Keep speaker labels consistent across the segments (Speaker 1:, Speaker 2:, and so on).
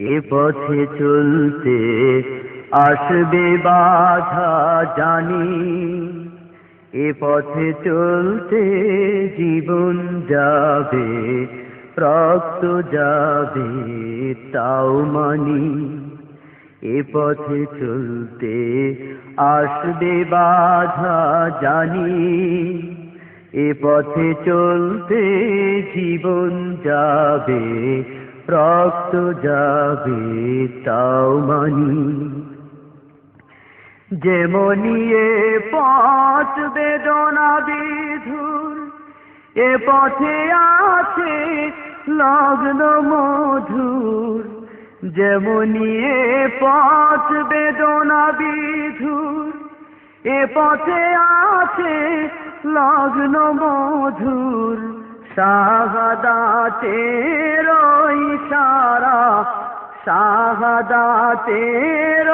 Speaker 1: এ পথে চলতে আসবে বাধা জানি। এ পথে চলতে জীবন যাবে, রক্ত যাবে, তাও মানি। এ পথে চলতে আসবে বাধা জানি। এ পথে চলতে জীবন যাবে রক্ত যাবে তাও মানি। এ পথ বেদনা বিধুর, এ পথে আছে লগ্ন মধুর। যেমনি এ পথ বেদনা বিধুর, এ পথে আছে লগ্ন মধুর। শাহাদাতের ইশারা শাহাদাতের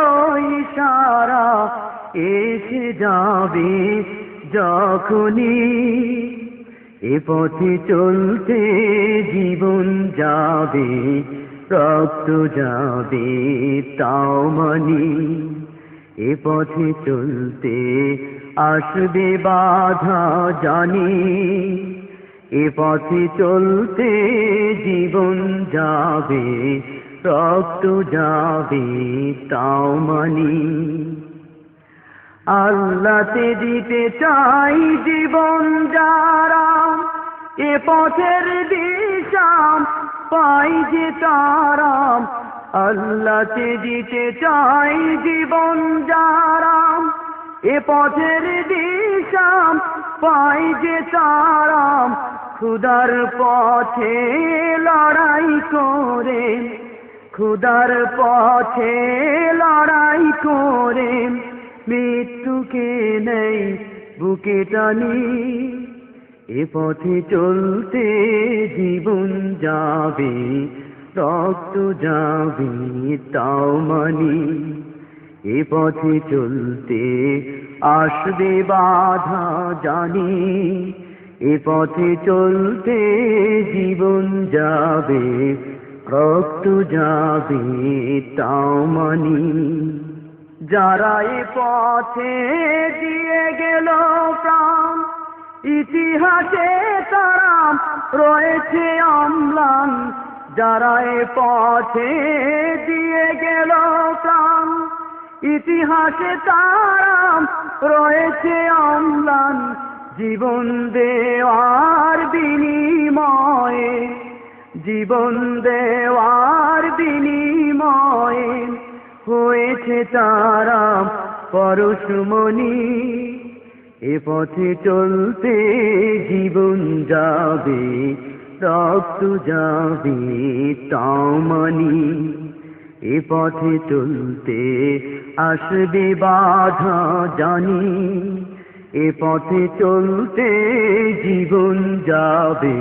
Speaker 1: ইশারা এসে যাবে যখনই। এ পথে চলতে জীবন যাবে, রক্ত যাবে তাও মানি। এ পথে চলতে আসবে বাধা জানি। এ পথে চলতে জীবন যাবে, রক্ত যাবে, তাও মানি। আল্লাতে দিতে চাই জীবন যারা, এ পথের দিশাম পাই যে তারাম আল্লাতে দিতে চাই জীবন যারাম এ পথের দিশাম পাই যে তারাম খুদার পথে লড়াই করে, খুদার পথে লড়াই করে, মৃত্যুকে নেই বুকে টানি। এ পথে চলতে জীবন যাবে, রক্ত যাবে, তাও মানি। এ পথে চলতে আসবে বাধা জানি। এ পথে চলতে জীবন যাবে, রক্ত যাবে, তাও মানি। যারা এ পথে দিয়ে গেল প্রাণ, ইতিহাসে তারা রয়েছে অম্লান। যারা এ পথে দিয়ে গেল প্রাণ, ইতিহাসে তারা রয়েছে অম্লান। জীবন দেওয়ার বিনিময়ে, জীবন দেওয়ার বিনিময়ে হয়েছে তারা পরশুমণি। এ পথে চলতে জীবন যাবে, রক্ত যাবে তাও মানি। এ পথে চলতে আসবে বাধা জানি। এ পথে চলতে জীবন যাবে,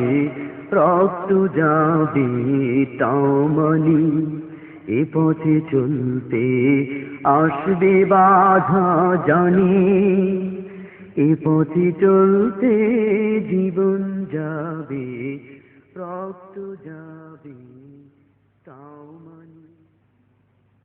Speaker 1: রক্ত যাবে তাও মানি। এ পথে চলতে আসবে বাধা জানি। এ পথে চলতে জীবন যাবে, রক্ত যাবে তাও মানি।